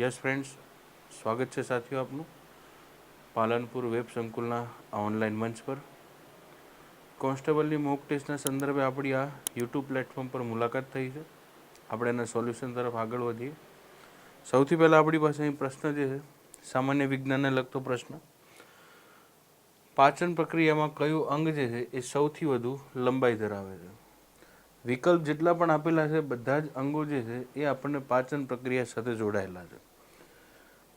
Yes friends, સ્વાગત છે સાથીઓ આપનું પાલનપુર વેબ સંકુલના ઓનલાઈન મંચ પર. કોન્સ્ટેબલની મોક ટેસ્ટના સંદર્ભે આપણી આ યુટ્યુબ પ્લેટફોર્મ પર મુલાકાત થઈ છે. આપણે એના સોલ્યુશન તરફ આગળ વધીએ. સૌથી પહેલાં આપણી પાસે અહીં પ્રશ્ન જે છે, સામાન્ય વિજ્ઞાનને લગતો પ્રશ્ન. પાચન પ્રક્રિયામાં કયું અંગ જે છે, એ સૌથી વધુ લંબાઈ ધરાવે છે? વિકલ્પ જેટલા પણ આપેલા છે, બધા જ અંગો જે છે, એ આપણને પાચન પ્રક્રિયા સાથે જોડાયેલા છે.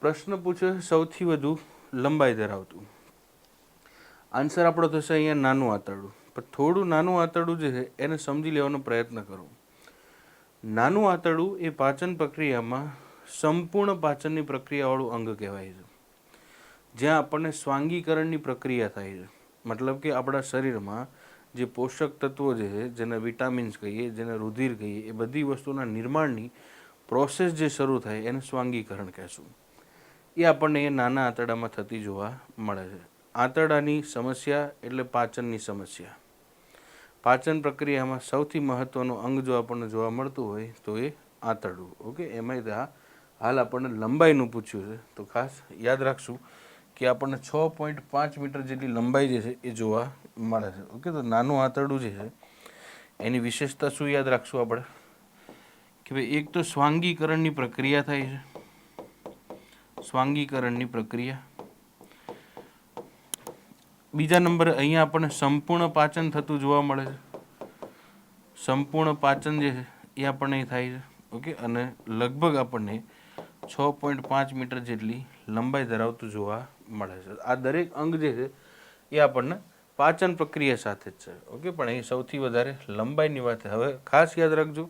પ્રશ્ન પૂછે, સૌથી વધુ લંબાઈ ધરાવતું? આન્સર આપણો થશે અહીંયા નાનું આંતરડું. પણ થોડું નાનું આંતરડું જે છે, એને સમજી લેવાનો પ્રયત્ન કરો. નાનું આંતરડું એ પાચન પ્રક્રિયામાં સંપૂર્ણ પાચનની પ્રક્રિયાવાળું અંગ કહેવાય છે. જ્યાં આપણને સ્વાંગીકરણની પ્રક્રિયા થાય છે. મતલબ કે આપણા શરીરમાં જે પોષક તત્વો જે છે, જેને વિટામિન્સ કહીએ, જેને રુધિર કહીએ, એ બધી વસ્તુના નિર્માણની પ્રોસેસ જે શરૂ થાય એને સ્વાંગીકરણ કહેશું. એ આપણને એ નાના આંતરડામાં થતી જોવા મળે છે. આંતરડાની સમસ્યા એટલે પાચનની સમસ્યા. પાચન પ્રક્રિયામાં સૌથી મહત્ત્વનું અંગ જો આપણને જોવા મળતું હોય તો એ આંતરડું. ઓકે? એમાંય હાલ આપણને લંબાઈનું પૂછ્યું છે. તો ખાસ યાદ રાખશું કે આપણને છ પોઈન્ટ પાંચ મીટર જેટલી લંબાઈ જે છે એ જોવા મળે છે. ઓકે, તો નાનું આંતરડું જે છે, એની વિશેષતા શું યાદ રાખશું આપણે? કે ભાઈ, એક તો સ્વાંગીકરણની પ્રક્રિયા થાય છે. સ્વાંગીકરણની પ્રક્રિયા. બીજા નંબરે અહીંયા આપણને સંપૂર્ણ પાચન થતું જોવા મળે છે. સંપૂર્ણ પાચન જે છે, એ આપણને થાય છે. ઓકે, અને લગભગ આપણને છ પોઈન્ટ પાંચ મીટર જેટલી લંબાઈ ધરાવતું જોવા મળે છે. આ દરેક અંગ જે છે, એ આપણને પાચન પ્રક્રિયા સાથે જ છે. ઓકે, પણ અહીં સૌથી વધારે લંબાઈની વાત છે. હવે ખાસ યાદ રાખજો,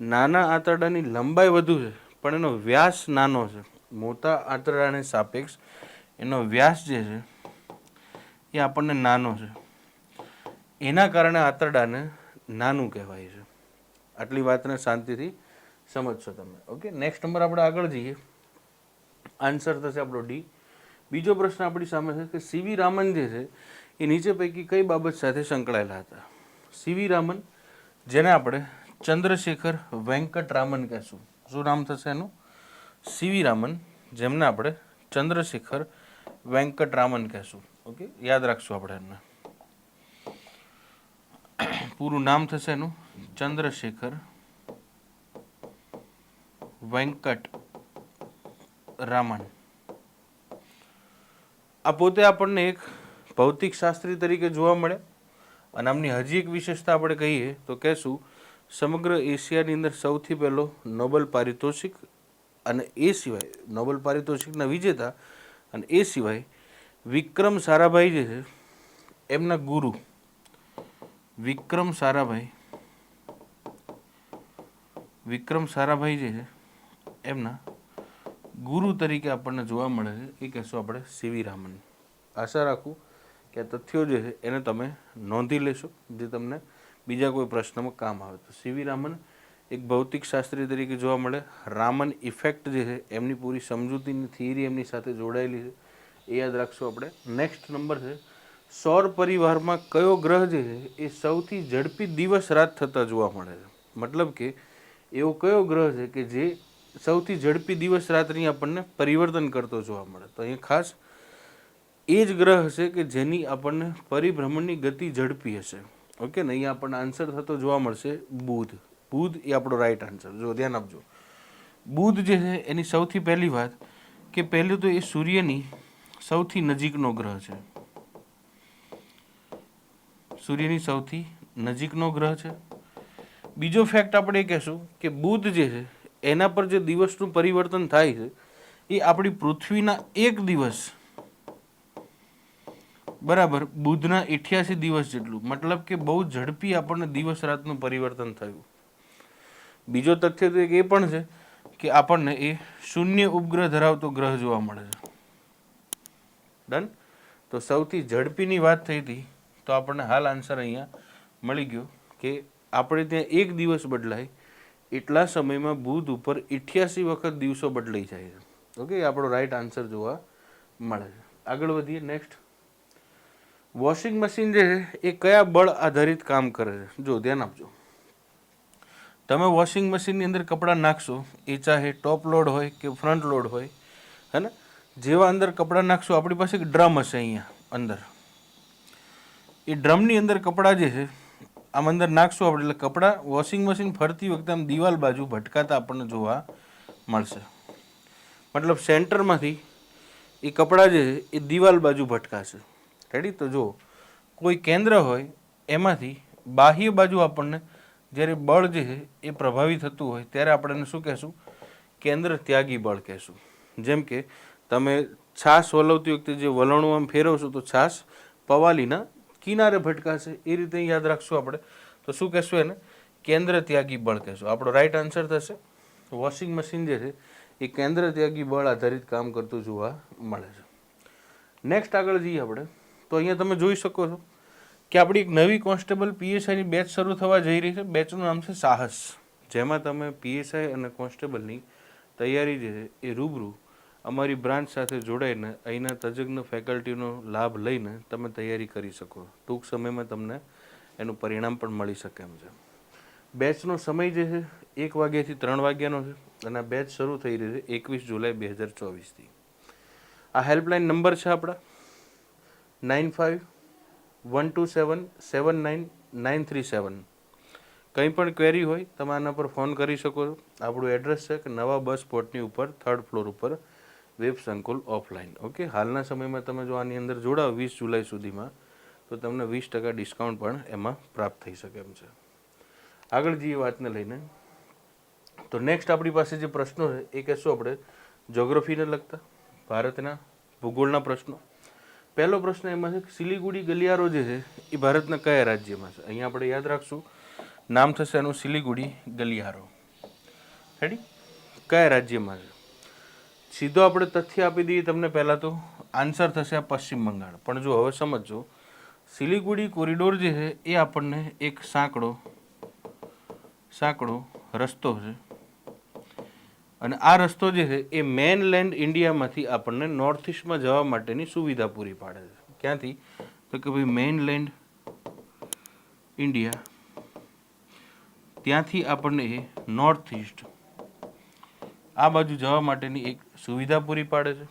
નાના આંતરડાની લંબાઈ વધુ છે, પણ એનો વ્યાસ નાનો છે. મોટા આંતરડાને સાપેક્ષ એનો વ્યાસ જે છે, એ આપણને નાનો છે. એના કારણે આંતરડાને નાનું કહેવાય છે. આટલી વાતને શાંતિથી સમજશો તમે. ઓકે, નેક્સ્ટ નંબર આપણે આગળ જઈએ. આન્સર થશે આપણો ડી. બીજો પ્રશ્ન આપણી સામે છે કે સીવી રામન જે છે, એ નીચે પૈકી કઈ બાબત સાથે સંકળાયેલા હતા? સીવી રામન, જેને આપણે ચંદ્રશેખર વેંકટ રામન કહેશું. શું નામ થશે એનું? સીવી રામન, જેમને આપણે ચંદ્રશેખર વેંકટ રામન કહેશું. ઓકે? યાદ રાખશું આપણે એમને. પૂરું નામ થશે એનું? ચંદ્રશેખર વેંકટ રામન આ પોતે આપણને એક ભૌતિક શાસ્ત્રી તરીકે જોવા મળે અને આમની હજી એક વિશેષતા આપણે કહીએ તો કહેશું, સમગ્ર એશિયાની અંદર સૌથી પહેલો નોબલ પારિતોષિક અને એ સિવાય નોબલ પારિતોષિકના વિજેતા અને એ સિવાય વિક્રમ સારાભાઈ જે છે, એમના ગુરુ. વિક્રમ સારાભાઈ વિક્રમ સારાભાઈ જે છે, એમના ગુરુ તરીકે આપણને જોવા મળે છે, એ કહેશું આપણે સીવી રામન આશા રાખું કે આ તથ્યો જે છે, એને તમે નોંધી લેશો, જે તમને બીજા કોઈ પ્રશ્નમાં કામ આવે. તો સીવી રામન એક ભૌતિક શાસ્ત્રી તરીકે જોવા મળે. રામન ઇફેક્ટ જે છે, એમની પૂરી સમજૂતીની થિયરી એમની સાથે જોડાયેલી છે. એ યાદ રાખશું આપણે. નેક્સ્ટ નંબર છે, સૌર પરિવારમાં કયો ગ્રહ જે છે, એ સૌથી ઝડપી દિવસ રાત થતા જોવા મળે છે. મતલબ કે એવો કયો ગ્રહ છે કે જે સૌથી ઝડપી દિવસ રાત્રિ આપણને પરિવર્તન કરતો જોવા મળે. તો અહીંયા ખાસ એ જ ગ્રહ હશે કે જેની આપણને પરિભ્રમણની ગતિ ઝડપી હશે. ઓકે, ને અહીંયા આપણને આન્સર થતો જોવા મળશે બુધ. બુધ એ આપણો રાઈટ આન્સર જો ધ્યાન આપજો. બુધ જે છે, એની સૌથી પહેલી વાત કે પહેલું તો એ સૂર્યની સૌથી નજીકનો ગ્રહ છે. સૂર્યની સૌથી નજીકનો ગ્રહ છે. બીજો ફેક્ટ આપણે એ કહેશું કે બુધ જે છે એના પર જે દિવસનું પરિવર્તન થાય છે, એ આપણી પૃથ્વીના એક દિવસ. બરાબર, બુધના અઠ્યાસી દિવસ જેટલું. મતલબ કે બહુ ઝડપી આપણને દિવસ રાતનું પરિવર્તન થયું. બીજો તથ્ય તો એક એ પણ છે કે આપણને એ શૂન્ય ઉપગ્રહ ધરાવતો ગ્રહ જોવા મળે છે. ડન? તો સૌથી ઝડપીની વાત થઈ હતી, તો આપણને હાલ આન્સર અહીંયા મળી ગયો કે આપણે ત્યાં એક દિવસ બદલાય એટલા સમયમાં બુધ ઉપર ઇઠ્યાસી વખત દિવસો બદલાઈ જાય છે. ઓકે આપણો રાઈટ આન્સર જોવા મળે છે. આગળ વધીએ નેક્સ્ટ વોશિંગ મશીન જે છે, એ કયા બળ આધારિત કામ કરે છે? જો, ધ્યાન આપજો. તમે વોશિંગ મશીનની અંદર કપડાં નાખશો, એ ચાહે ટોપ લોડ હોય કે ફ્રન્ટ લોડ હોય, હે ને? જેવા અંદર કપડાં નાખશો, આપણી પાસે એક ડ્રમ હશે અહીંયા અંદર. એ ડ્રમની અંદર કપડાં જે છે આમ અંદર નાખશું આપણે, એટલે કપડાં વોશિંગ મશીન ફરતી વખતે આમ દિવાલ બાજુ ભટકાતા આપણને જોવા મળશે. મતલબ સેન્ટરમાંથી એ કપડાં જે છે, એ દિવાલ બાજુ ભટકાશે. રેડી તો જો કોઈ કેન્દ્ર હોય, એમાંથી બાહ્ય બાજુ આપણને જ્યારે બળ જે છે, એ પ્રભાવિત થતું હોય, ત્યારે આપણે શું કહેશું? કેન્દ્ર ત્યાગી બળ કહેશું. જેમ કે તમે છાશ વલવતી વખતે જે વલણું આમ ફેરવશો, તો છાશ પવાલીના કિનારે ભટકાશે, એ રીતે યાદ રાખશું આપણે. તો શું કહેશું એને? કેન્દ્ર ત્યાગી બળ કહેશું. આપણો રાઈટ આન્સર થશે. વોશિંગ મશીન જે છે, એ કેન્દ્ર ત્યાગી બળ આધારિત કામ કરતું જોવા મળે છે. નેક્સ્ટ આગળ જઈએ આપણે. તો અહીંયા તમે જોઈ શકો છો કે આપણી એક નવી કોન્સ્ટેબલ પીએસઆઈની બેચ શરૂ થવા જઈ રહી છે. બેચનું નામ છે સાહસ. જેમાં તમે પીએસઆઈ અને કોન્સ્ટેબલની તૈયારી જે છે, એ રૂબરૂ અમારી બ્રાન્ચ સાથે જોડાઈને અહીંના તજજ્ઞ ફેકલ્ટીનો લાભ લઈને તમે તૈયારી કરી શકો. ટૂંક સમયમાં તમને એનું પરિણામ પણ મળી શકે એમ છે. બેચનો સમય જે છે, એક વાગ્યાથી ત્રણ વાગ્યાનો છે અને આ બેચ શરૂ થઈ રહી છે એકવીસ જુલાઈ બે હજાર ચોવીસથી. આ હેલ્પલાઇન નંબર છે આપણા. Nine five one two seven seven nine nine three seven. કંઈ પણ ક્વેરી હોય તમે આના પર ફોન કરી શકો છો. આપણું એડ્રેસ છે કે નવા બસ સ્પોટની ઉપર થર્ડ ફ્લોર ઉપર વેબ સંકુલ ઓફલાઈન. ઓકે, હાલના સમયમાં તમે જો આની અંદર જોડાઓ, વીસ જુલાઈ સુધીમાં, તો તમને વીસ ટકા ડિસ્કાઉન્ટ પણ એમાં પ્રાપ્ત થઈ શકે એમ છે. આગળ જઈએ વાતને લઈને. તો નેક્સ્ટ આપણી પાસે જે પ્રશ્નો છે, એ કહેશું આપણે જોગ્રફીને લગતા, ભારતના ભૂગોળના પ્રશ્નો. પહેલો પ્રશ્ન એમાં છે કે સિલિગુડી ગલિયારો જે છે, એ ભારતના કયા રાજ્યમાં છે? અહીંયા આપણે યાદ રાખશું, નામ થશે એનું સિલિગુડી ગલિયારો. રેડી કયા રાજ્યમાં છે? સીધો આપણે તથ્ય આપી દઈએ તમને પહેલાં તો. આન્સર થશે આ પશ્ચિમ બંગાળ. પણ જો હવે સમજો સિલિગુડી કોરિડોર જે છે, એ આપણને એક સાંકડો સાંકડો રસ્તો છે. અને આ રસ્તો જે છે, એ મેનલેન્ડ ઇન્ડિયામાંથી આપણને નોર્થ ઇસ્ટમાં જવા માટેની સુવિધા પૂરી પાડે છે. ક્યાંથી? તો કે ભાઈ મેનલેન્ડ ઇન્ડિયા ત્યાંથી આપણને એ નોર્થ ઇસ્ટ આ બાજુ જવા માટેની એક સુવિધા પૂરી પાડે છે.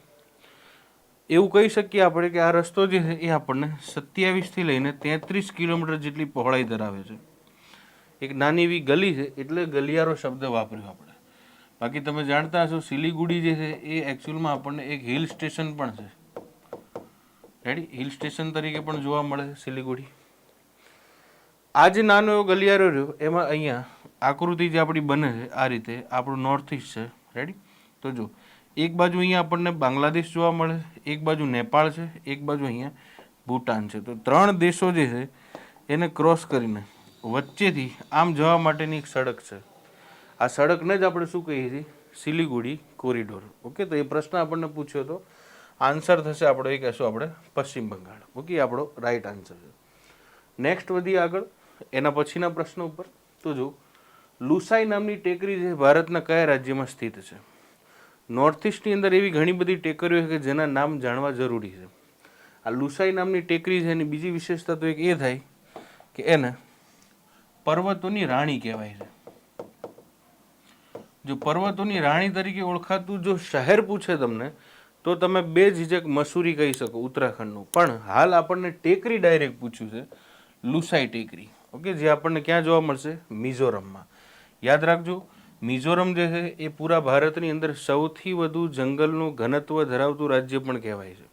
એવું કહી શકીએ આપણે કે આ રસ્તો જે છે એ આપણને સત્યાવીસથી લઈને તેત્રીસ કિલોમીટર જેટલી પહોળાઈ ધરાવે છે. એક નાની એવી ગલી છે એટલે ગલિયારો શબ્દ વાપર્યો આપણે. બાકી તમે જાણતા હશો સિલિગુડી જે છે એ એકચ્યુઅલમાં આપણને એક હિલ સ્ટેશન પણ છે. રેડી હિલ સ્ટેશન તરીકે પણ જોવા મળે છે સિલિગુડી. આ જે નાનો એવો ગલિયારો રહ્યો, એમાં અહીંયા આકૃતિ જે આપણી બને છે, આ રીતે આપણું નોર્થ ઇસ્ટ છે. રેડી તો જો, એક બાજુ અહીંયા આપણને બાંગ્લાદેશ જોવા મળે, એક બાજુ નેપાળ છે, એક બાજુ અહીંયા ભૂટાન છે. તો ત્રણ દેશો જે છે, એને ક્રોસ કરીને વચ્ચેથી આમ જવા માટેની એક સડક છે. આ સડકને જ આપણે શું કહીએ છીએ? સિલિગુડી કોરિડોર. ઓકે, તો એ પ્રશ્ન આપણને પૂછ્યો તો આન્સર થશે આપણો એ કહેશું આપણે? પશ્ચિમ બંગાળ. ઓકે આપણો રાઈટ આન્સર છે. નેક્સ્ટ વધી આગળ, એના પછીના પ્રશ્ન ઉપર. તો જો લુસાઈ નામની ટેકરી જે ભારતના કયા રાજ્યમાં સ્થિત છે? નોર્થ ઇસ્ટની અંદર એવી ઘણી બધી ટેકરીઓ છે કે જેના નામ જાણવા જરૂરી છે. આ લુસાઈ નામની ટેકરી છે, એની બીજી વિશેષતા તો એક એ થાય કે એને પર્વતોની રાણી કહેવાય છે. જો પર્વતોની રાણી તરીકે ઓળખાતું જો શહેર પૂછે તમને, તો તમે બે ઝીઝક મસૂરી કહી શકો ઉત્તરાખંડનું. પણ હાલ આપણને ટેકરી ડાયરેક્ટ પૂછ્યું છે, લુસાઈ ટેકરી. ઓકે, જે આપણને ક્યાં જોવા મળશે? મિઝોરમમાં. યાદ રાખજો, મિઝોરમ જે છે એ પૂરા ભારતની અંદર સૌથી વધુ જંગલનું ઘનત્વ ધરાવતું રાજ્ય પણ કહેવાય છે.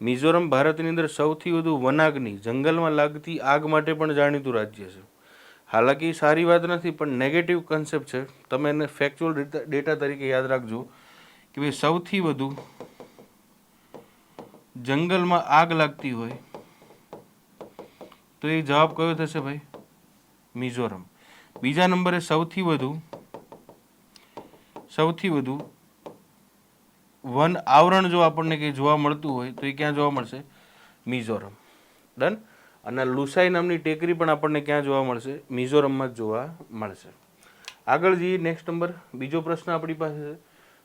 મિઝોરમ ભારતની અંદર સૌથી વધુ વનાગ્નિ જંગલમાં લાગતી આગ માટે પણ જાણીતું રાજ્ય છે. હાલાકી સારી વાત નથી, પણ નેગેટિવ કન્સેપ્ટ છે. તમે એને ફેક્ચ્યુઅલ ડેટા તરીકે યાદ રાખજો કે ભાઈ સૌથી વધુ જંગલમાં આગ લાગતી હોય તો એ જવાબ કયો થશે ભાઈ? મિઝોરમ. બીજા નંબરે સૌથી વધુ સૌથી વધુ વન આવરણ જો આપણને કંઈ જોવા મળતું હોય, તો એ ક્યાં જોવા મળશે? મિઝોરમ. ડન? અને લુસાઈ નામની ટેકરી પણ આપણને ક્યાં જોવા મળશે? મિઝોરમમાં જ જોવા મળશે. આગળ જઈએ નેક્સ્ટ નંબર બીજો પ્રશ્ન આપણી પાસે છે.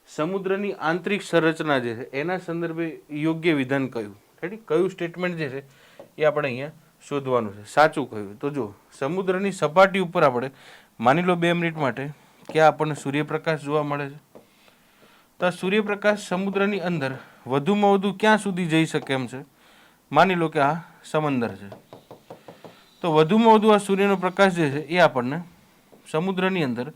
સમુદ્રની આંતરિક સંરચના જે છે, એના સંદર્ભે યોગ્ય વિધાન કયું? રેડી કયું સ્ટેટમેન્ટ જે છે, એ આપણે અહીંયા શોધવાનું છે. સાચું કહ્યું. તો જો સમુદ્રની સપાટી ઉપર આપણે માની લો બે મિનિટ માટે કે આપણને સૂર્યપ્રકાશ જોવા મળે છે? તો સૂર્યપ્રકાશ સમુદ્રની અંદર વધુમાં વધુ ક્યાં સુધી જઈ શકે એમ છે? માની લો કે આ સમંદર છે. તો વધુમાં વધુ આ સૂર્યનો પ્રકાશ જે છે એ આપણને સમુદ્રની અંદર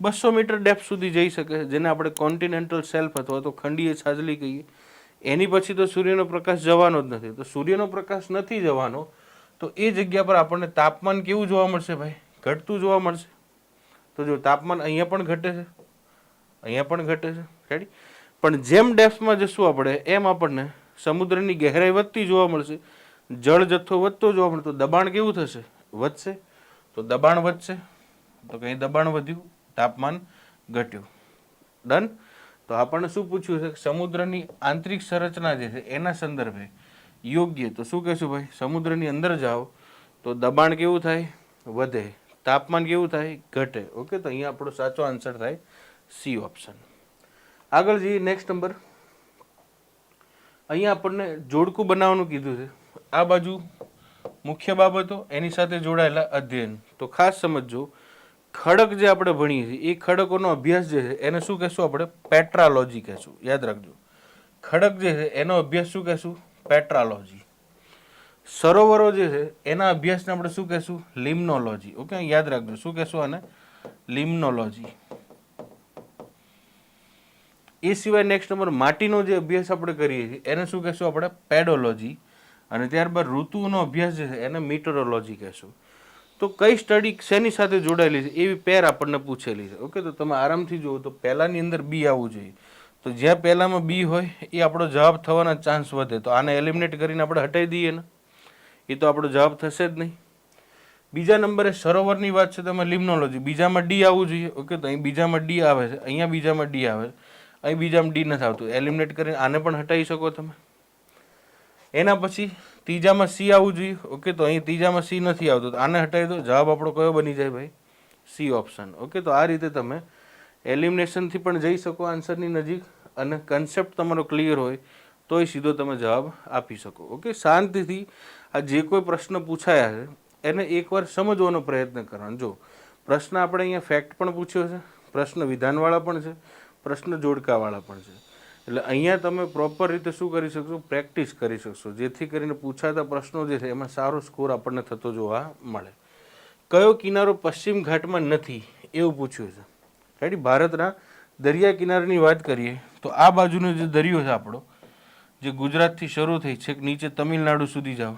બસો મીટર ડેપ્થ સુધી જઈ શકે જેને આપણે કોન્ટિનેન્ટલ સેલ્ફ અથવા તો ખંડીય છાજલી કહીએ. એની પછી તો સૂર્યનો પ્રકાશ જવાનો જ નથી. તો સૂર્યનો પ્રકાશ નથી જવાનો તો એ જગ્યા પર આપણને તાપમાન કેવું જોવા મળશે ભાઈ? ઘટતું જોવા મળશે. તો જો તાપમાન અહીંયા પણ ઘટે છે, અહીંયા પણ ઘટે છે. રેડી પણ જેમ ડેપ્થમાં જશું આપણે, એમ આપણને સમુદ્રની ગહેરાઈ વધતી જોવા મળશે, જળ જથ્થો વધતો જોવા મળતો દબાણ કેવું થશે? વધશે. તો દબાણ વધશે. તો કંઈ દબાણ વધ્યું, તાપમાન ઘટ્યું. ડન તો આપણને શું પૂછ્યું છે? સમુદ્રની આંતરિક સંરચના જે છે, એના સંદર્ભે યોગ્ય. તો શું કહેશું ભાઈ? સમુદ્રની અંદર જાઓ તો દબાણ કેવું થાય? વધે. તાપમાન કેવું થાય? ઘટે. ઓકે, તો અહીંયા આપણો સાચો આન્સર થાય સી ઓપ્શન આગળ જઈએ નેક્સ્ટ નંબર અહીંયા આપણને જોડકું બનાવવાનું કીધું છે. આ બાજુ મુખ્ય બાબતો, એની સાથે જોડાયેલા અધ્યયન. તો ખાસ સમજજો, ખડક જે આપણે ભણીએ છીએ, એ ખડકોનો અભ્યાસ જે છે, એને શું કહેશું આપણે? પેટ્રાલોજી કહેશું. યાદ રાખજો. ખડક જે છે, એનો અભ્યાસ શું કહેશું? પેટ્રાલોજી સરોવરો જે છે, એના અભ્યાસને આપણે શું કહેશું? લિમ્નોલોજી ઓકે યાદ રાખજો. શું કહેશું આને? લિમ્નોલોજી એ સિવાય નેક્સ્ટ નંબર માટીનો જે અભ્યાસ આપણે કરીએ છીએ, એને શું કહેશું આપણે? પેડોલોજી અને ત્યારબાદ ઋતુનો અભ્યાસ જે છે, એને મીટરોલોજી કહેશું. તો કઈ સ્ટડી શેની સાથે જોડાયેલી છે, એવી પેર આપણને પૂછેલી છે. ઓકે તો તમે આરામથી જુઓ તો પહેલાંની અંદર બી આવવું જોઈએ. તો જ્યાં પહેલામાં બી હોય, એ આપણો જવાબ થવાના ચાન્સ વધે. તો આને એલિમિનેટ કરીને આપણે હટાવી દઈએ ને. એ તો આપણો જવાબ થશે જ નહીં. બીજા નંબરે સરોવરની વાત છે, તમે લિમ્નોલોજી બીજામાં ડી આવવું જોઈએ. ઓકે તો અહીં બીજામાં ડી આવે છે. અહીંયા બીજામાં ડી આવે છે. અહીં બીજામાં ડી નથી આવતું. એલિમિનેટ કરીને આને પણ હટાવી શકો તમે. એના પછી ત્રીજામાં સી આવવું જોઈએ. ઓકે તો અહીં ત્રીજામાં સી નથી આવતું. તો આને હટાવી દો. જવાબ આપણો કયો બની જાય ભાઈ? સી ઓપ્શન ઓકે તો આ રીતે તમે એલિમિનેશનથી પણ જઈ શકો આન્સરની નજીક અને કન્સેપ્ટ તમારો ક્લિયર હોય, તોય સીધો તમે જવાબ આપી શકો. ઓકે શાંતિથી આ જે કોઈ પ્રશ્ન પૂછાયા છે, એને એકવાર સમજવાનો પ્રયત્ન કરવાનો. જો પ્રશ્ન આપણે અહીંયા ફેક્ટ પણ પૂછ્યો છે, પ્રશ્ન વિધાનવાળા પણ છે, પ્રશ્ન જોડકાવાળા પણ છે. એટલે અહીંયા તમે પ્રોપર રીતે શું કરી શકશો? પ્રેક્ટિસ કરી શકશો. જેથી કરીને પૂછાતા પ્રશ્નો જે છે, એમાં સારો સ્કોર આપણને થતો જોવા મળે. કયો કિનારો પશ્ચિમ ઘાટમાં નથી? એવું પૂછ્યું છે. રાઈટ ભારતના દરિયા કિનારાની વાત કરીએ, તો આ બાજુનો જે દરિયો છે આપણો, જે ગુજરાતથી શરૂ થઈ છેક નીચે તમિલનાડુ સુધી જાઓ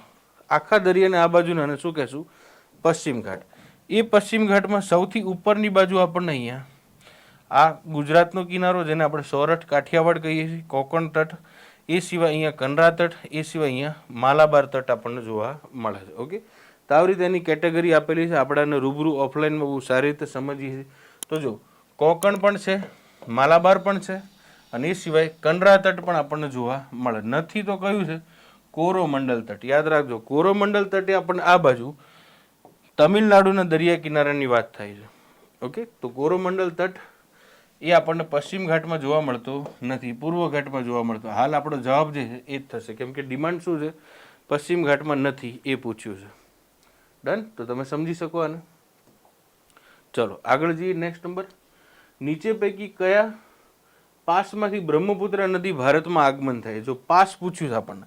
આખા દરિયાને આ બાજુને અને શું કહેશું? પશ્ચિમ ઘાટ. એ પશ્ચિમ ઘાટમાં સૌથી ઉપરની બાજુ આપણને અહીંયા, આ ગુજરાતનો કિનારો જેને આપણે સોરઠ, કાઠિયાવાડ કહીએ છીએ, કોકણ તટ, એ સિવાય અહીંયા કનરા તટ, એ સિવાય અહીંયા માલાબાર તટ આપણને જોવા મળે છે. ઓકે? તો આવી રીતે એની કેટેગરી આપેલી છે. આપણે રૂબરૂ ઓફલાઈનમાં બહુ સારી રીતે સમજીએ છીએ. તો જો કોકણ પણ છે, માલાબાર પણ છે અને એ સિવાય કંડરા તટ પણ આપણને જોવા મળે. નથી તો કયું છે? કોરોમંડલ તટ. યાદ રાખજો કોરોમંડલ તટે આપણને આ બાજુ તમિલનાડુના દરિયા કિનારાની વાત થાય છે. ઓકે? તો કોરોમંડલ તટ એ આપણને પશ્ચિમ ઘાટમાં જોવા મળતો નથી, પૂર્વ ઘાટમાં જોવા મળતો. હાલ આપણો જવાબ જે છે એ જ થશે. કેમ કે ડિમાન્ડ શું છે? પશ્ચિમ ઘાટમાં નથી એ પૂછ્યું છે. ડન? તો તમે સમજી શકો આને. ચલો, આગળ જઈએ નેક્સ્ટ નંબર. નીચે પૈકી કયા પાસમાંથી બ્રહ્મપુત્ર નદી ભારતમાં આગમન થાય? જો પાસ પૂછ્યું છે આપણને.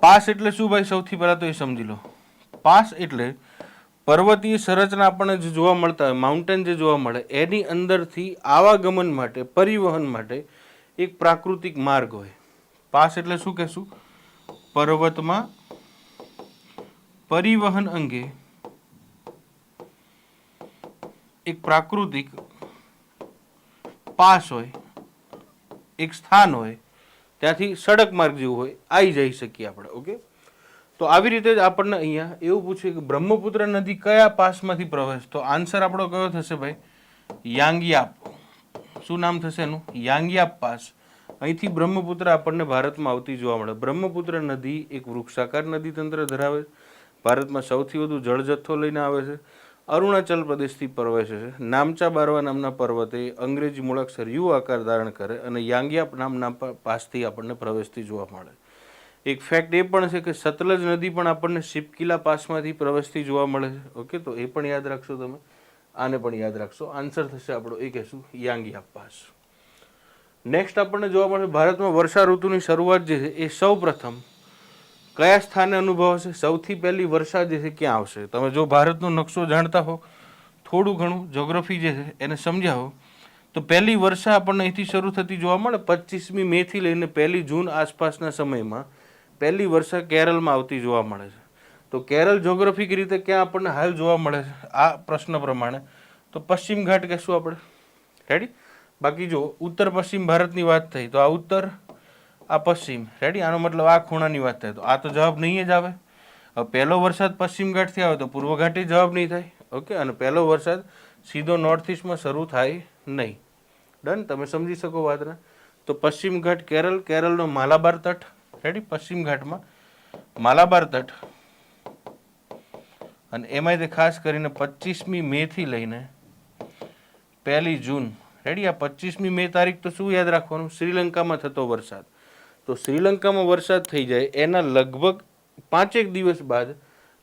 પાસ એટલે શું ભાઈ? સૌથી પહેલાં તો એ સમજી લો. પાસ એટલે પર્વતીય સંરચના આપણને જે જોવા મળતા હોય માઉન્ટેન જે જોવા મળે, એની અંદરથી આવાગમન માટે, પરિવહન માટે એક પ્રાકૃતિક માર્ગ હોય. પાસ એટલે શું કહેશું? પર્વતમાં પરિવહન અંગે એક પ્રાકૃતિક પાસ હોય, એક સ્થાન હોય, ત્યાંથી સડક માર્ગ જેવું હોય આવી જઈ શકીએ આપણે ઓકે તો આવી રીતે જ આપણને અહીંયા એવું પૂછ્યું કે બ્રહ્મપુત્ર નદી કયા પાસમાંથી પ્રવેશ? તો આન્સર આપણો કયો થશે ભાઈ? યાંગિયાપ. શું નામ થશે એનું? યાંગિયાપ પાસ. અહીંથી બ્રહ્મપુત્ર આપણને ભારતમાં આવતી જોવા મળે. બ્રહ્મપુત્ર નદી એક વૃક્ષાકાર નદી તંત્ર ધરાવે છે. ભારતમાં સૌથી વધુ જળ જથ્થો લઈને આવે છે. અરુણાચલ પ્રદેશથી પ્રવેશે છે. નામચા બારવા નામના પર્વતે અંગ્રેજી મૂળાક્ષર યુ આકાર ધારણ કરે અને યાંગિયા નામના પાસથી આપણને પ્રવેશતી જોવા મળે. એક ફેક્ટ એ પણ છે કે સતલજ નદી પણ આપણને શિપકિલા પાસમાંથી પ્રવેશતી જોવા મળે છે. ઓકે, તો એ પણ યાદ રાખશો તમે. આને પણ યાદ રાખશો. આન્સર થશે આપણો એ કહેશું, યાંગિયા પાસ. નેક્સ્ટ આપણને જોવા મળશે, ભારતમાં વર્ષા ઋતુની શરૂઆત જે છે એ સૌ પ્રથમ કયા સ્થાને અનુભવાશે સૌથી પહેલી વર્ષા જે છે, ક્યાં આવશે? તમે જો ભારતનો નકશો જાણતા હો, થોડું ઘણું જોગ્રાફી જે છે, એને સમજાવો તો પહેલી વર્ષા આપણને અહીંથી શરૂ થતી જોવા મળે. પચીસમી મેથી લઈને પહેલી જૂન આસપાસના સમયમાં પહેલી વર્ષા કેરળમાં આવતી જોવા મળે છે. તો કેરળ જોગ્રાફિક રીતે, ક્યાં આપણને હાલ જોવા મળે છે? આ પ્રશ્ન પ્રમાણે તો પશ્ચિમ ઘાટ કહેશું આપણે. રેડી બાકી જો ઉત્તર પશ્ચિમ ભારતની વાત થઈ, તો આ ઉત્તર આ પશ્ચિમ. રેડી આનો મતલબ આ ખૂણાની વાત થાય તો આ તો જવાબ નહીં જ આવે. હવે પહેલો વરસાદ પશ્ચિમ ઘાટથી આવે તો પૂર્વ ઘાટથી જવાબ નહીં થાય. ઓકે અને પહેલો વરસાદ સીધો નોર્થ ઇસ્ટમાં શરૂ થાય નહીં. ડન તમે સમજી શકો વાતને. તો પશ્ચિમ ઘાટ કેરળ કેરળનો માલાબાર તટ. રેડી પશ્ચિમ ઘાટમાં માલાબાર તટ. અને એમાંય તે ખાસ કરીને પચીસમી મેથી લઈને પહેલી જૂન. રેડી આ પચીસમી મે તારીખ તો શું યાદ રાખવાનું? શ્રીલંકામાં થતો વરસાદ. તો શ્રીલંકામાં વરસાદ થઈ જાય, એના લગભગ પાંચેક દિવસ બાદ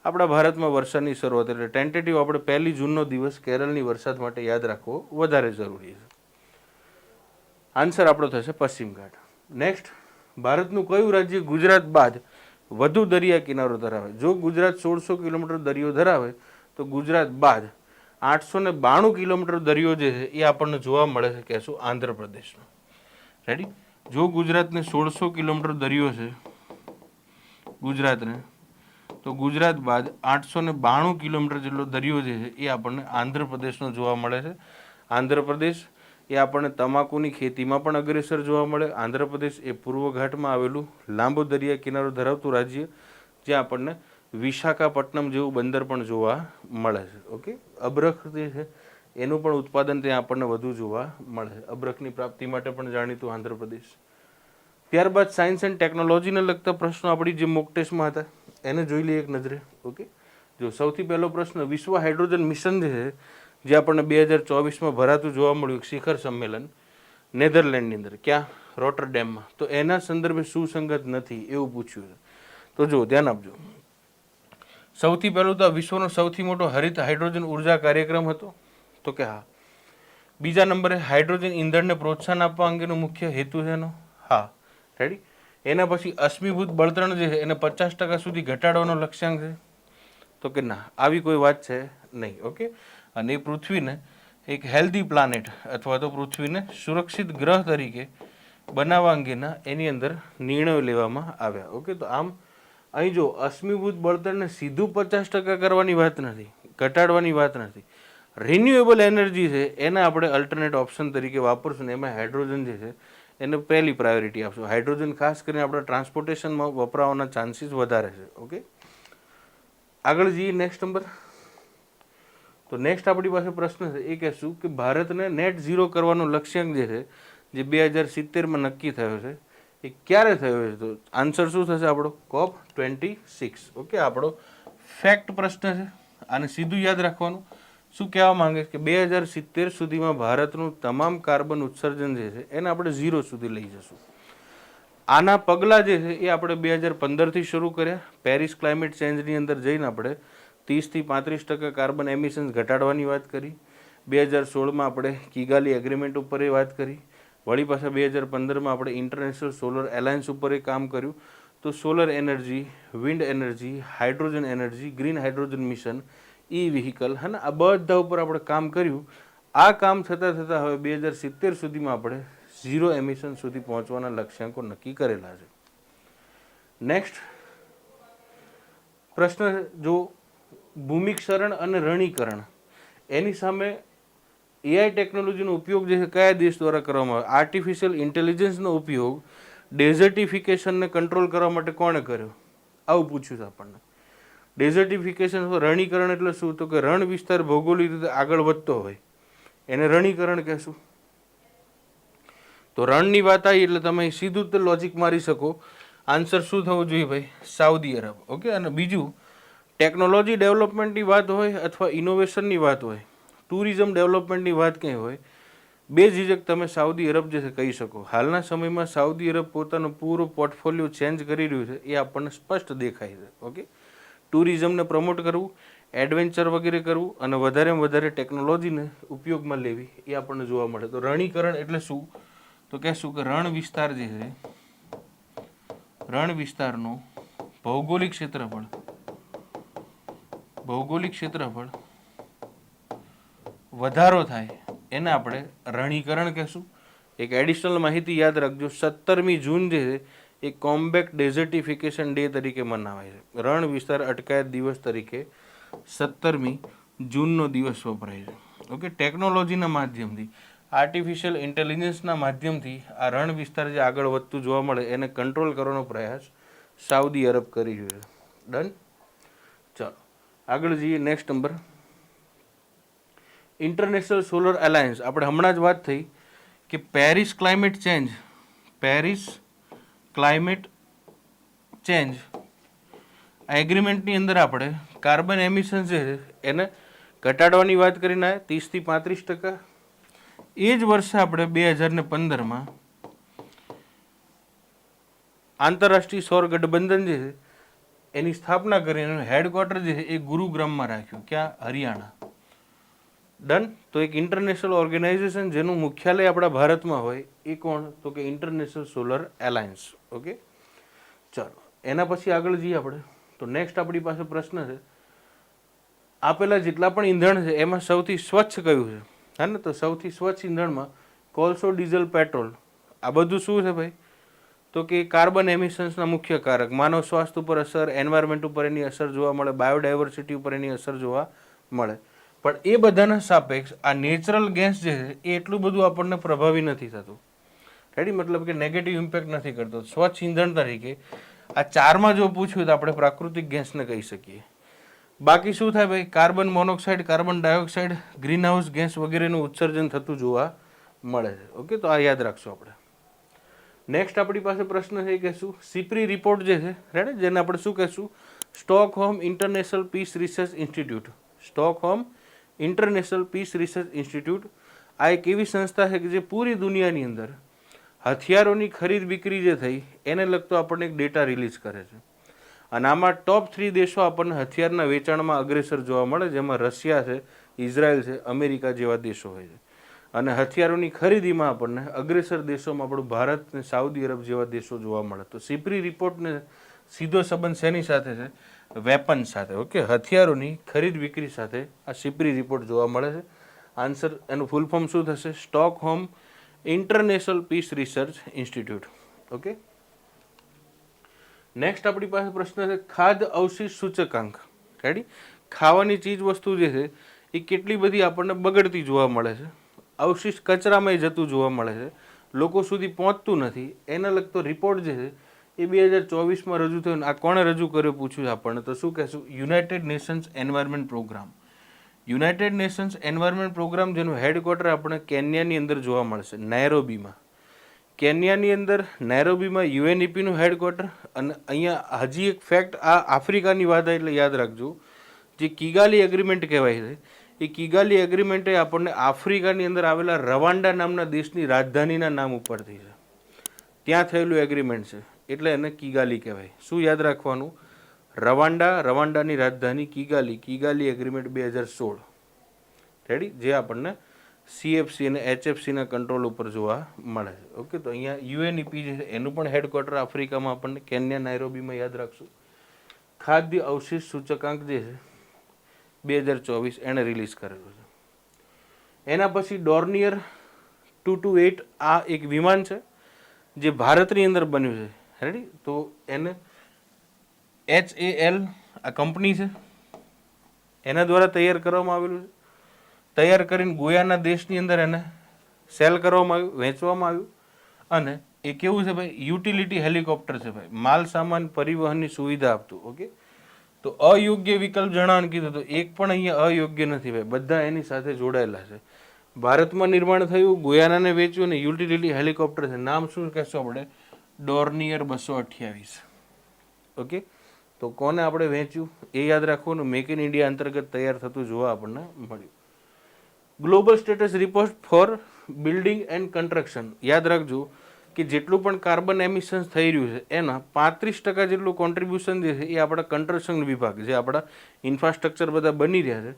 આપણા ભારતમાં વરસાદની શરૂઆત એટલે ટેન્ટેટિવ આપણે પહેલી જૂનનો દિવસ કેરળની વરસાદ માટે યાદ રાખવો વધારે જરૂરી છે. આન્સર આપણો થશે પશ્ચિમ ઘાટ. નેક્સ્ટ ભારતનું કયું રાજ્ય ગુજરાત બાદ વધુ દરિયા કિનારો ધરાવે? જો ગુજરાત સોળસો કિલોમીટર દરિયો ધરાવે, તો ગુજરાત બાદ આઠસો ને બાણું કિલોમીટર દરિયો જે છે, એ આપણને જોવા મળે છે, કહેશું આંધ્રપ્રદેશમાં રેડી જો ગુજરાતને સોળસો કિલોમીટર દરિયો છે, ગુજરાતને, તો ગુજરાત બાદ આઠસો ને બાણું કિલોમીટર જેટલો દરિયો જે છે, એ આપણને આંધ્રપ્રદેશનો જોવા મળે છે. આંધ્રપ્રદેશ એ આપણને તમાકુની ખેતીમાં પણ અગ્રેસર જોવા મળે. આંધ્રપ્રદેશ એ પૂર્વ ઘાટમાં આવેલું લાંબો દરિયા કિનારો ધરાવતું રાજ્ય, જ્યાં આપણને વિશાખાપટ્ટનમ જેવું બંદર પણ જોવા મળે છે. ઓકે? અબ્રખ જે છે. એનું પણ ઉત્પાદન ત્યાં આપણને વધુ જોવા મળે. છે પ્રાપ્તિ માટે પણ જાણીતું આંધ્રપ્રદેશ. ત્યારબાદ સાયન્સ એન્ડ ટેકનોલોજીને લગતા પ્રશ્નો આપણી જે મોક ટેસ્ટમાં હતા, એને જોઈ લઈએ એક નજરે, ઓકે? જો સૌથી પહેલો પ્રશ્ન, વિશ્વ હાઇડ્રોજન મિશન જે છે, જે આપણને બે હજાર ચોવીસમાં ભરાતું જોવા મળ્યું શિખર સંમેલન નેધરલેન્ડની અંદર, ક્યાં? રોટરડેમમાં. તો એના સંદર્ભે સુસંગત નથી એવું પૂછ્યું છે. તો જો ધ્યાન આપજો. સૌથી પહેલું તો વિશ્વનો સૌથી મોટો હરિત હાઇડ્રોજન ઊર્જા કાર્યક્રમ હતો. તો કે હા. બીજા નંબરે હાઇડ્રોજન ઇંધણને પ્રોત્સાહન આપવા અંગેનો મુખ્ય હેતુ છે એનો? હા. રેડી એના પછી અશ્મિભૂત બળતણ જે છે, એને પચાસ ટકા સુધી ઘટાડવાનો લક્ષ્યાંક છે. તો કે ના, આવી કોઈ વાત છે નહીં, ઓકે? અને એ પૃથ્વીને એક હેલ્ધી પ્લાનેટ અથવા તો પૃથ્વીને સુરક્ષિત ગ્રહ તરીકે બનાવવા અંગેના એની અંદર નિર્ણયો લેવામાં આવ્યા, ઓકે? તો આમ, અહીં જો અશ્મિભૂત બળતણને સીધું પચાસ ટકા કરવાની વાત નથી, ઘટાડવાની વાત નથી રિન્યુએબલ એનર્જી છે, એને આપણે અલ્ટરનેટ ઓપ્શન તરીકે વાપરશું ને એમાં હાઇડ્રોજન જે છે, એને પહેલી પ્રાયોરિટી આપશું. હાઇડ્રોજન ખાસ કરીને આપણે ટ્રાન્સપોર્ટેશનમાં વપરાવાના ચાન્સીસ વધારે છે ઓકે આગળ જઈએ નેક્સ્ટ નંબર તો નેક્સ્ટ આપણી પાસે પ્રશ્ન છે, એ કહેશું કે ભારતને નેટ ઝીરો કરવાનો લક્ષ્યાંક જે છે, જે બે હજાર સિત્તેરમાં નક્કી થયો છે, એ ક્યારે થયો છે? તો આન્સર શું થશે આપણો? કોપ ટ્વેન્ટી સિક્સ ઓકે આપણો ફેક્ટ પ્રશ્ન છે, આને સીધું યાદ રાખવાનું. શું કહેવા માંગે કે બે હજાર સિત્તેર સુધીમાં ભારતનું તમામ કાર્બન ઉત્સર્જન જે છે, એને આપણે ઝીરો સુધી લઈ જશું. આના પગલાં જે છે, એ આપણે બે હજાર પંદરથી શરૂ કર્યા. પેરિસ ક્લાઇમેટ ચેન્જની અંદર જઈને આપણે ત્રીસથી પાંત્રીસ ટકા કાર્બન એમિશન્સ ઘટાડવાની વાત કરી. બે હજાર સોળમાં આપણે કિગાલી એગ્રીમેન્ટ ઉપર એ વાત કરી. વળી પાછા બે હજાર પંદરમાં આપણે ઇન્ટરનેશનલ સોલર એલાયન્સ ઉપર એ કામ કર્યું. તો solar energy, wind energy, hydrogen energy, green hydrogen mission E vehicle હે ને? આ બધા ઉપર આપણે કામ કર્યું. આ કામ થતાં થતાં હવે બે હજાર સિત્તેર સુધીમાં આપણે ઝીરો એમિશન સુધી પહોંચવાના લક્ષ્યાંકો નક્કી કરેલા છે. નેક્સ્ટ પ્રશ્ન જો ભૂમિક્ષરણ અને રણીકરણ, એની સામે એઆઈ ટેકનોલોજીનો ઉપયોગ જે છે, કયા દેશ દ્વારા કરવામાં આવે? આર્ટિફિશિયલ ઇન્ટેલિજન્સનો ઉપયોગ ડેઝર્ટિફિકેશનને કંટ્રોલ કરવા માટે કોણે કર્યો? આવું પૂછ્યું છે આપણને. ડેઝર્ટિફિકેશન રણીકરણ એટલે શું? તો કે રણ વિસ્તાર ભૌગોલિક રીતે આગળ વધતો હોય. એને રણીકરણ કહેશું. તો રણની વાત આવી એટલે તમે સીધું જ લોજિક મારી શકો. આન્સર શું થવું જોઈએ ભાઈ? સાઉદી અરબ ઓકે અને બીજું ટેકનોલોજી ડેવલપમેન્ટની વાત હોય અથવા ઇનોવેશનની વાત હોય ટુરિઝમ ડેવલપમેન્ટની વાત કંઈ હોય, બે ઝીઝક તમે સાઉદી અરબ જે છે કહી શકો. હાલના સમયમાં સાઉદી અરબ પોતાનો પૂરો પોર્ટફોલિયો ચેન્જ કરી રહ્યું છે, એ આપણને સ્પષ્ટ દેખાય છે. ઓકે ટુરિઝમને પ્રમોટ કરવું, એડવેન્ચર વગેરે કરવું અને વધારેમાં વધારે ટેકનોલોજીને ઉપયોગમાં લેવી એ આપણને જોવા મળે. તો રણીકરણ એટલે શું? તો કહેશું કે રણ વિસ્તાર જે છે, રણ વિસ્તારનું ભૌગોલિક ક્ષેત્રફળ ભૌગોલિક ક્ષેત્રફળ વધારો થાય એને આપણે રણીકરણ કહેશું. એક એડિશનલ માહિતી યાદ રાખજો. સત્તરમી જૂન જે છે એ કોમ્બેક્ટ ડેઝર્ટિફિકેશન ડે તરીકે મનાવાય છે. રણ વિસ્તાર અટકાયત દિવસ તરીકે સત્તરમી જૂનનો દિવસ વપરાય છે. ઓકે, ટેકનોલોજીના માધ્યમથી, આર્ટિફિશિયલ ઇન્ટેલિજન્સના માધ્યમથી આ રણ વિસ્તાર જે આગળ વધતું જોવા મળે, એને કંટ્રોલ કરવાનો પ્રયાસ સાઉદી અરબ કરી રહ્યું છે. ડન? ચાલો, આગળ જઈએ next number. International solar alliance. આપણે હમણાં જ વાત થઈ કે Paris climate change, Paris climate change આ એગ્રીમેન્ટની અંદર આપણે કાર્બન એમિશન જે છે, એને ઘટાડવાની વાત કરીને ત્રીસથી પાંત્રીસ ટકા. એ જ વર્ષે આપણે બે હજાર ને પંદરમાં આંતરરાષ્ટ્રીય સૌર ગઠબંધન જે છે, એની સ્થાપના કરી એનું હેડક્વાર્ટર જે છે, એ ગુરુગ્રામમાં રાખ્યું, ક્યાં? હરિયાણા. ડન તો એક ઇન્ટરનેશનલ ઓર્ગેનાઇઝેશન જેનું મુખ્યાલય આપણા ભારતમાં હોય, એ કોણ? તો કે ઇન્ટરનેશનલ સોલર એલાયન્સ ઓકે ચાલો, એના પછી આગળ જઈએ આપણે. તો નેક્સ્ટ આપણી પાસે પ્રશ્ન છે, આપેલા જેટલા પણ ઈંધણ છે, એમાં સૌથી સ્વચ્છ કયું છે? હા ને? તો સૌથી સ્વચ્છ ઈંધણમાં કોલસો, ડીઝલ, પેટ્રોલ. આ બધું શું છે ભાઈ? તો કે કાર્બન એમિશન્સના મુખ્ય કારક. માનવ સ્વાસ્થ્ય ઉપર અસર એન્વાયરમેન્ટ ઉપર એની અસર જોવા મળે બાયોડાયવર્સિટી ઉપર એની અસર જોવા મળે. પણ એ બધાના સાપેક્ષ આ નેચરલ ગેસ જે છે, એ એટલું બધું આપણને પ્રભાવી નથી થતું. રેડી મતલબ કે નેગેટિવ ઇમ્પેક્ટ નથી કરતો. સ્વચ્છ ઇંધણ તરીકે. આ ચારમાં જો પૂછ્યું તો આપણે પ્રાકૃતિક ગેસને કહી શકીએ. બાકી શું થાય ભાઈ? Carbon monoxide, carbon dioxide greenhouse gas વગેરેનું ઉત્સર્જન થતું જોવા મળે છે. ઓકે, તો આ યાદ રાખશું આપણે. નેક્સ્ટ આપણી પાસે પ્રશ્ન છે કે શું સિપ્રી રિપોર્ટ જે છે રેડી જેને આપણે શું કહેશું? Stockholm international peace research institute Stockholm international peace research institute આ એક એવી સંસ્થા છે કે જે પૂરી દુનિયાની અંદર હથિયારોની ખરીદ વિક્રી જે થઈ, એને લગતો આપણને એક ડેટા રિલીઝ કરે છે. અને આમાં ટોપ થ્રી દેશો આપણને હથિયારના વેચાણમાં અગ્રેસર જોવા મળે, જેમાં રશિયા છે, ઇઝરાયલ છે, અમેરિકા જેવા દેશો હોય છે. અને હથિયારોની ખરીદીમાં આપણને અગ્રેસર દેશોમાં આપણું ભારત ને સાઉદી અરબ જેવા દેશો જોવા મળે. તો સિપ્રી રિપોર્ટને સીધો સંબંધ શેની સાથે છે? વેપન સાથે ઓકે હથિયારોની ખરીદ વિક્રી સાથે આ સિપ્રી રિપોર્ટ જોવા મળે છે. આન્સર એનું ફૂલ ફોર્મ શું થશે? Stockholm international peace research institute okay next આપણી પાસે પ્રશ્ન છે, ખાદ્ય અવશિષ્ટ સૂચકાંક. રેડી ખાવાની ચીજ વસ્તુ જે છે, એ કેટલી બધી આપણને બગડતી જોવા મળે છે. અવશિષ્ટ કચરામાં જતું જોવા મળે છે. લોકો સુધી પહોંચતું નથી. એના લગતો રિપોર્ટ જે છે, એ બે હજાર ચોવીસમાં રજૂ થયો આ કોણે રજૂ કર્યો પૂછ્યું આપણને? તો શું કહેશું? United Nations environment programme United Nations environment programme, જેનું હેડક્વાર્ટર આપણે કેન્યાની અંદર જોવા મળશે નાયરોબીમાં કેન્યાની અંદર નૈરોબીમાં યુએનઈપીનું હેડક્વાર્ટર અને અહીંયા હજી એક ફેક્ટ આ આફ્રિકાની વાત એટલે યાદ રાખજો, જે કિગાલી એગ્રીમેન્ટ કહેવાય છે. એ કિગાલી એગ્રીમેન્ટે આપણને આફ્રિકાની અંદર આવેલા રવાન્ડા નામના દેશની રાજધાનીના નામ ઉપરથી છે. ત્યાં થયેલું એગ્રીમેન્ટ છે, એટલે એને કિગાલી કહેવાય. શું યાદ રાખવાનું? રવાન્ડા રવાન્ડાની રાજધાની કિગાલી કિગાલી એગ્રીમેન્ટ બે હજાર સોળ. રેડી જે આપણને સીએફસી અને એચએફસીના કંટ્રોલ ઉપર જોવા મળે છે. ઓકે તો અહીંયા યુએનઈપી જે છે, એનું પણ હેડક્વાર્ટર આફ્રિકામાં આપણને કેન્યા, નાયરોબીમાં યાદ રાખશું. ખાદ્ય અવશિષ્ટ સૂચકાંક જે છે, બે હજાર ચોવીસ એણે રિલીઝ કરેલું છે. એના પછી ડોર્નિયર ટુ ટુ એટ આ એક વિમાન છે, જે ભારતની અંદર બન્યું છે. રેડી તો એને એચ એ એલ આ કંપની છે. એના દ્વારા તૈયાર કરવામાં આવેલું છે. તૈયાર કરીને ગોયાના દેશની અંદર એને સેલ કરવામાં આવ્યું, વેચવામાં આવ્યું. અને એ કેવું છે ભાઈ? યુટિલિટી હેલિકોપ્ટર છે ભાઈ. માલ સામાન પરિવહનની સુવિધા આપતું, ઓકે? તો અયોગ્ય વિકલ્પ જણાવવાનું કીધું તો એક પણ અહીંયા અયોગ્ય નથી ભાઈ. બધા એની સાથે જોડાયેલા છે. ભારતમાં નિર્માણ થયું, ગોયાનાને વેચ્યું અને યુટિલિટી હેલિકોપ્ટર છે. નામ શું કહેશો આપણે? ડોર્નિયર બસો અઠ્યાવીસ. ઓકે? તો કોને આપણે વેચ્યું? એ યાદ રાખવાનું મેક ઇન ઇન્ડિયા અંતર્ગત તૈયાર થતું જોવા આપણને મળ્યું. Global status report for building and construction યાદ રાખજો કે જેટલું પણ કાર્બન એમિશન્સ થઈ રહ્યું છે, એના પાંત્રીસ ટકા જેટલું કોન્ટ્રીબ્યુશન જે છે, એ આપણા કન્સ્ટ્રક્શન વિભાગ, જે આપણા ઇન્ફ્રાસ્ટ્રક્ચર બધા બની રહ્યા છે,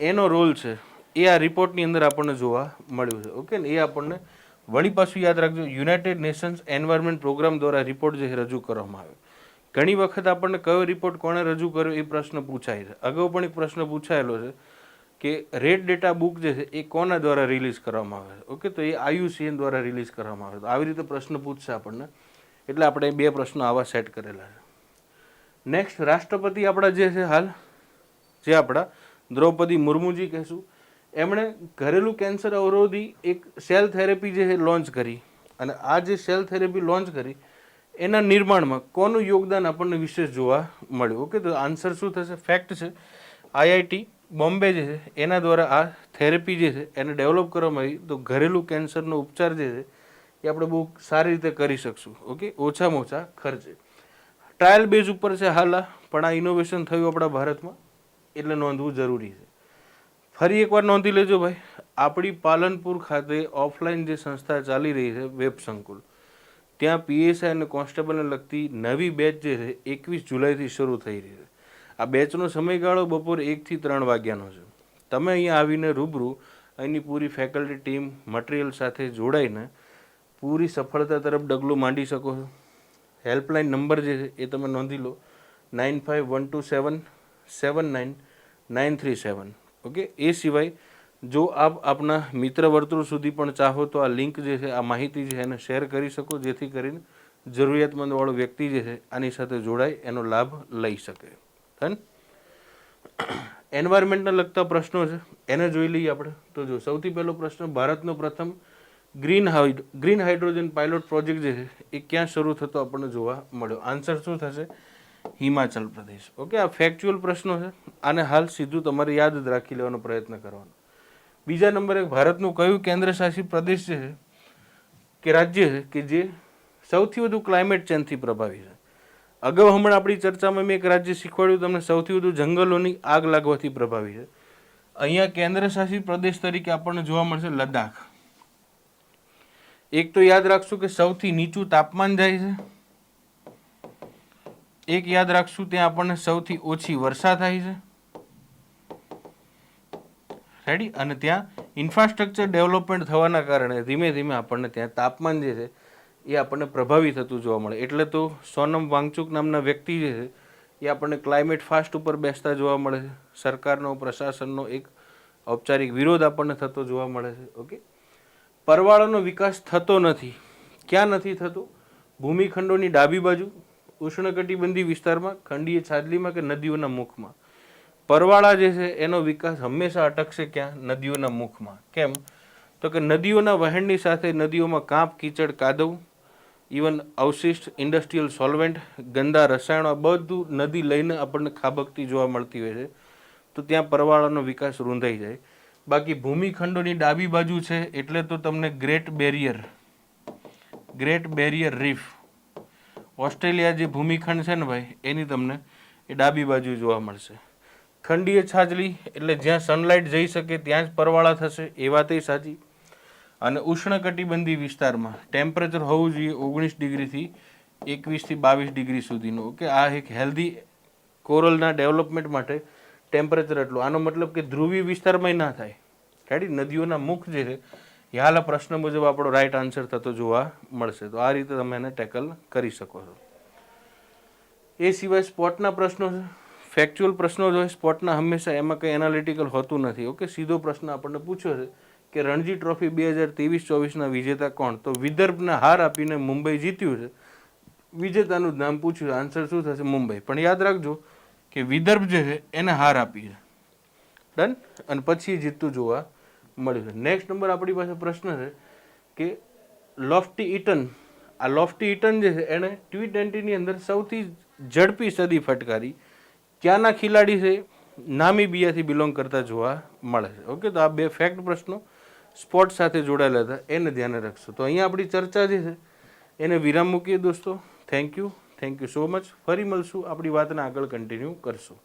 એનો રોલ છે. એ આ રિપોર્ટની અંદર આપણને જોવા મળ્યું છે ઓકે ને એ આપણને વળી પાછું યાદ રાખજો. યુનાઇટેડ નેશન્સ એન્વાયરમેન્ટ પ્રોગ્રામ દ્વારા રિપોર્ટ જે રજૂ કરવામાં આવ્યો. ઘણી વખત આપણને કયો રિપોર્ટ કોણે રજૂ કર્યો એ પ્રશ્ન પૂછાય છે. અગાઉ પણ એક પ્રશ્ન પૂછાયેલો છે કે રેડ ડેટા બુક જે છે એ કોના દ્વારા રિલીઝ કરવામાં આવે છે? ઓકે તો એ આયુસીએન દ્વારા રિલીઝ કરવામાં આવે તો આવી રીતે પ્રશ્ન પૂછશે આપણને. એટલે આપણે બે પ્રશ્નો આવા સેટ કરેલા છે. નેક્સ્ટ રાષ્ટ્રપતિ આપણા જે છે હાલ? જે આપણા? દ્રૌપદી મુર્મુજી કહેશું. એમણે ઘરેલું કેન્સર અવરોધી એક સેલ થેરેપી જે છે લોન્ચ કરી. અને આ જે સેલ થેરેપી લોન્ચ કરી એના નિર્માણમાં કોનું યોગદાન આપણને વિશેષ જોવા મળ્યું? ઓકે તો આન્સર શું થશે? ફેક્ટ છે આઈઆઈટી બોમ્બે જે છે, એના દ્વારા આ થેરેપી જે છે, એને ડેવલપ કરવામાં આવી. તો ઘરેલું કેન્સરનો ઉપચાર જે છે, એ આપણે બહુ સારી રીતે કરી શકશું. ઓકે ઓછામાં ઓછા ખર્ચે. ટ્રાયલ બેઝ ઉપર છે હાલ પણ આ ઇનોવેશન થયું આપણા ભારતમાં, એટલે નોંધવું જરૂરી છે. ફરી એકવાર નોંધી લેજો ભાઈ, આપણી પાલનપુર ખાતે ઓફલાઈન જે સંસ્થા ચાલી રહી છે, વેબ સંકુલ. ત્યાં પીએસઆઈ અને કોન્સ્ટેબલને લગતી નવી બેચ જે છે, એકવીસ જુલાઈથી શરૂ થઈ રહી છે. આ બેચનો સમયગાળો બપોર એકથી ત્રણ વાગ્યાનો છે. તમે અહીંયા આવીને રૂબરૂ અહીંની પૂરી ફેકલ્ટી ટીમ મટીરિયલ સાથે જોડાઈને પૂરી સફળતા તરફ ડગલું માંડી શકો છો. હેલ્પલાઇન નંબર જે છે, એ તમે નોંધી લો. Nine five one two seven seven nine nine three seven okay એ સિવાય જો આપ આપના મિત્ર વર્તુળ સુધી પણ ચાહો તો આ લિંક જે છે, આ માહિતી છે, એને શેર કરી શકો, જેથી કરીને જરૂરિયાતમંદવાળો વ્યક્તિ જે છે, આની સાથે જોડાય, એનો લાભ લઈ શકે. ડન એન્વાયરમેન્ટને લગતા પ્રશ્નો છે. એને જોઈ લઈએ આપણે. તો જો સૌથી પહેલો પ્રશ્ન, ભારતનો પ્રથમ green hide, green hydrogen pilot project જે છે, એ ક્યાં શરૂ થતો આપણને જોવા મળ્યો? આન્સર શું થશે? હિમાચલ પ્રદેશ. ઓકે, આ ફેક્ચ્યુઅલ પ્રશ્નો છે. આને હાલ સીધું તમારે યાદ રાખી લેવાનો પ્રયત્ન કરવાનો. બીજા નંબરે ભારતનું કયું કેન્દ્ર શાસિત પ્રદેશ છે કે રાજ્ય છે કે જે સૌથી વધુ ક્લાઇમેટ ચેન્જથી પ્રભાવી છે? અગાઉ હમણાં આપણી ચર્ચામાં મેં એક રાજ્ય શીખવાડ્યું, તમને સૌથી વધુ જંગલોની આગ લાગવાથી પ્રભાવી છે. અહીંયા કેન્દ્ર શાસિત પ્રદેશ તરીકે આપણને જોવા મળશે લદ્દાખ. એક તો યાદ રાખશું કે સૌથી નીચું તાપમાન જાય છે. એક યાદ રાખશું ત્યાં આપણને સૌથી ઓછી વર્ષા થાય છે. રેડી અને ત્યાં ઇન્ફ્રાસ્ટ્રક્ચર ડેવલપમેન્ટ થવાના કારણે ધીમે ધીમે આપણને ત્યાં તાપમાન જે છે, એ આપણને પ્રભાવિત થતું જોવા મળે. એટલે તો સોનમ વાંગચુક નામના વ્યક્તિ જે છે, એ આપણને ક્લાઇમેટ ફાસ્ટ ઉપર બેસતા જોવા મળે છે. સરકારનો, પ્રશાસનનો એક ઔપચારિક વિરોધ આપણને થતો જોવા મળે છે, ઓકે? પરવાળાનો વિકાસ થતો નથી. ક્યાં નથી થતો? ભૂમિખંડોની ડાબી બાજુ ઉષ્ણકટિબંધી વિસ્તારમાં, ખંડીય છાજલીમાં કે નદીઓના મુખમાં. પરવાળા જે છે, એનો વિકાસ હંમેશા અટકશે ક્યાં? નદીઓના મુખમાં. કેમ? તો કે નદીઓના વહેણની સાથે નદીઓમાં કાંપ, કીચડ, કાદવ ઇવન અવશિષ્ટ ઇન્ડસ્ટ્રીયલ સોલ્વેન્ટ ગંદા રસાયણો બધું નદી લઈને આપણને ખાબકતી જોવા મળતી હોય છે. તો ત્યાં પરવાળાનો વિકાસ રૂંધાઈ જાય. બાકી ભૂમિખંડોની ડાબી બાજુ છે, એટલે તો તમને great barrier great barrier reef Australia જે ભૂમિખંડ છે ને ભાઈ, એની તમને એ ડાબી બાજુ જોવા મળશે. ખંડીય છાજલી એટલે જ્યાં સનલાઇટ જઈ શકે ત્યાં જ પરવાળા થશે, એ વાતય સાચી. અને ઉષ્ણકટિબંધી વિસ્તારમાં ટેમ્પરેચર હોવું જોઈએ ઓગણીસ ડિગ્રીથી એકવીસથી બાવીસ ડિગ્રી સુધીનું. ઓકે, આ એક હેલ્ધી કોરલના ડેવલપમેન્ટ માટે ટેમ્પરેચર એટલું. આનો મતલબ કે ધ્રુવીય વિસ્તારમાં ના થાય. રેડી નદીઓના મુખ જે છે, એ હાલ પ્રશ્ન મુજબ આપણો રાઈટ આન્સર થતો જોવા મળશે. તો આ રીતે તમે એને ટેકલ કરી શકો છો. એ સિવાય સ્પોટના પ્રશ્નો છે. ફેક્ચ્યુઅલ પ્રશ્નો જો હોય સ્પોટના હંમેશા એમાં કંઈ એનાલિટિકલ હોતું નથી ઓકે સીધો પ્રશ્ન આપણને પૂછ્યો છે કે રણજી ટ્રોફી બે હજાર ત્રેવીસ ચોવીસના વિજેતા કોણ? તો વિદર્ભને હાર આપીને મુંબઈ જીત્યું છે. વિજેતાનું નામ પૂછ્યું આન્સર શું થશે? મુંબઈ. પણ યાદ રાખજો કે વિદર્ભ જે છે, એને હાર આપી છે. ડન અને પછી જીતતું જોવા મળ્યું છે. નેક્સ્ટ નંબર આપણી પાસે પ્રશ્ન છે કે લોફ્ટી ઇટન આ લોફ્ટી ઇટન જે છે, એણે ટી ટ્વેન્ટીની અંદર સૌથી ઝડપી સદી ફટકારી ક્યાંના ખેલાડી છે? નામીબિયાથી બિલોંગ કરતા જોવા મળે છે. ઓકે તો આ બે ફેક્ટ પ્રશ્નો સ્પોર્ટ સાથે જોડાયેલા હતા. એને ધ્યાને રાખશો. તો અહીંયા આપણી ચર્ચા જે છે, એને વિરામ મૂકીએ દોસ્તો. Thank you thank you so much ફરી મળશું. આપણી વાતને આગળ કન્ટિન્યુ કરશું.